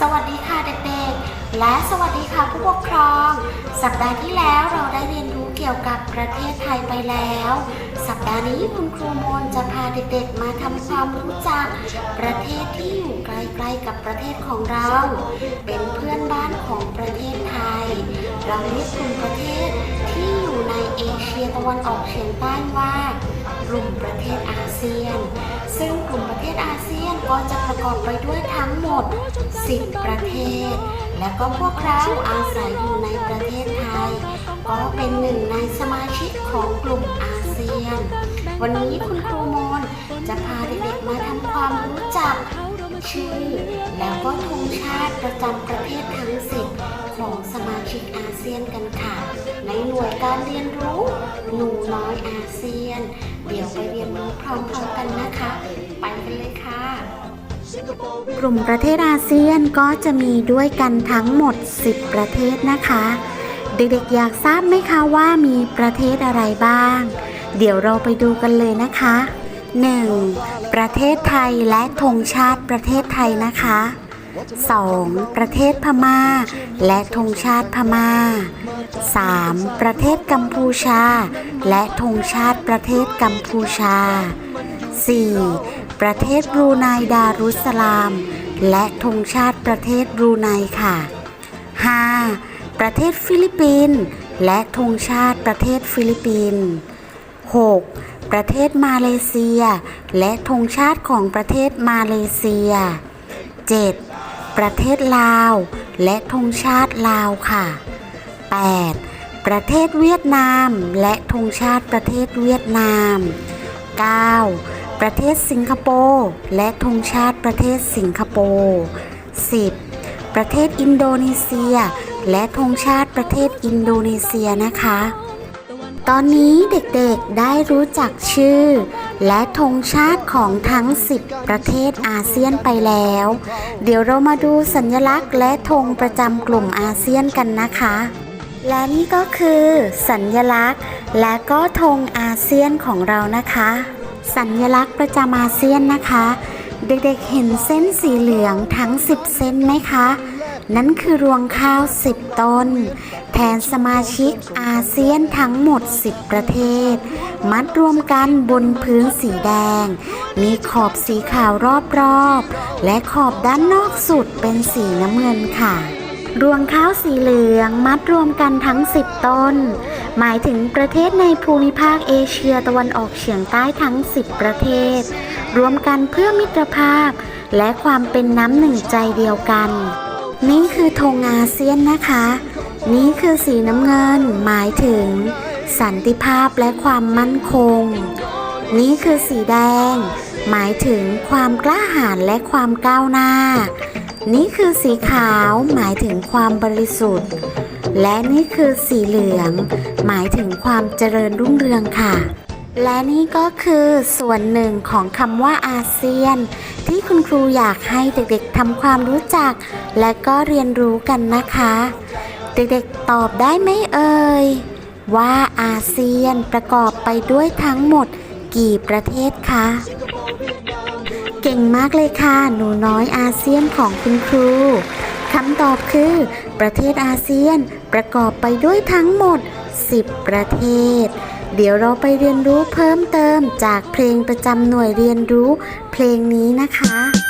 สวัสดีค่ะเด็กๆ และสวัสดีค่ะผู้ปกครอง สัปดาห์ที่แล้วเราได้เรียนรู้เกี่ยวกับประเทศไทยไปแล้ว สัปดาห์นี้คุณครูมนจะพาเด็กๆ มาทำความรู้จัก ประเทศที่อยู่ใกล้ๆกับประเทศของเรา เป็นเพื่อนบ้านของประเทศไทย เราเรียกกลุ่มประเทศที่อยู่ในเอเชียตะวันออกเฉียงใต้ว่ากลุ่มประเทศอาเซียน ซึ่งกลุ่มประเทศอาเซียนก็จะประกอบไปด้วยทั้งหมด 10 ประเทศ และก็พวกเราอาศัยอยู่ในประเทศไทย ก็เป็นหนึ่งในสมาชิกของกลุ่มอาเซียน วันนี้คุณครูมนจะพาเด็กๆมาทำความรู้จักชื่อ แล้วก็ธงชาติประจำประเทศทั้ง 10 ของสมาชิกอาเซียนกันค่ะ หน่วยการเรียนรู้ หนูน้อยอาเซียน เดี๋ยวไปเรียนรู้พร้อมๆกันนะคะ ไปกันเลยค่ะ กลุ่มประเทศอาเซียนก็จะมีด้วยกันทั้งหมด 10 ประเทศนะคะ เด็กๆอยากทราบไหมคะว่ามีประเทศอะไรบ้าง เดี๋ยวเราไปดูกันเลยนะคะ 1. ประเทศไทยและธงชาติประเทศไทยนะคะ 2. ประเทศพม่า และธงชาติพม่า 3. ประเทศกัมพูชา และธงชาติประเทศกัมพูชา 4. ประเทศบรูไนดารุสสลาม และธงชาติประเทศบรูไนค่ะ 5. ประเทศฟิลิปปินส์และธงชาติประเทศฟิลิปปินส์ 6. ประเทศมาเลเซีย และธงชาติของประเทศมาเลเซีย 7. ประเทศลาว และธงชาติลาวค่ะ 8. ประเทศเวียดนาม และธงชาติประเทศเวียดนาม 9. ประเทศสิงคโปร์ และธงชาติประเทศสิงคโปร์ 10. ประเทศอินโดนีเซีย และธงชาติประเทศอินโดนีเซียนะคะ ตอนนี้เด็กๆได้รู้จักชื่อ และธงชาติของทั้ง 10 ประเทศอาเซียนไปแล้ว เดี๋ยวเรามาดูสัญลักษณ์และธงประจำกลุ่มอาเซียนกันนะคะ และนี่ก็คือ สัญลักษณ์ และก็ธงอาเซียนของเรานะคะ สัญลักษณ์ประจำอาเซียนนะคะ เด็กๆเห็นเส้นสีเหลืองทั้ง 10 เส้นไหมคะ นั่นคือรวงข้าว 10 ต้น แทนสมาชิกอาเซียนทั้งหมด 10 ประเทศ มัดรวมกันบนพื้นสีแดง มีขอบสีขาวรอบๆ และขอบด้านนอกสุดเป็นสีน้ำเงินค่ะ รวงข้าวสีเหลืองมัดรวมกันทั้ง 10 ต้น หมายถึงประเทศในภูมิภาคเอเชียตะวันออกเฉียงใต้ทั้ง 10 ประเทศ รวมกันเพื่อมิตรภาพ และความเป็นน้ำหนึ่งใจเดียวกัน นี่คือธงอาเซียนนะคะ นี่คือสีน้ำเงินหมายถึง สันติภาพและความมั่นคง นี่คือสีแดง หมายถึงความกล้าหาญและความก้าวหน้า นี่คือสีขาวหมายถึงความบริสุทธิ์ และนี่คือสีเหลือง หมายถึงความเจริญรุ่งเรืองค่ะ และนี่ก็คือส่วนหนึ่งของคำว่าอาเซียน ที่คุณครูอยากให้เด็กๆทำความรู้จัก และก็เรียนรู้กันนะคะ เด็กๆตอบได้ไหมเอ่ย ว่าอาเซียนประกอบไปด้วยทั้งหมดกี่ประเทศคะ เก่งมากเลยค่ะ หนูน้อยอาเซียนของคุณครูคำตอบคือ ประเทศอาเซียนประกอบไปด้วยทั้งหมด 10 ประเทศ เดี๋ยวเราไปเรียนรู้เพิ่มเติมจากเพลงประจำหน่วยเรียนรู้เพลงนี้นะคะ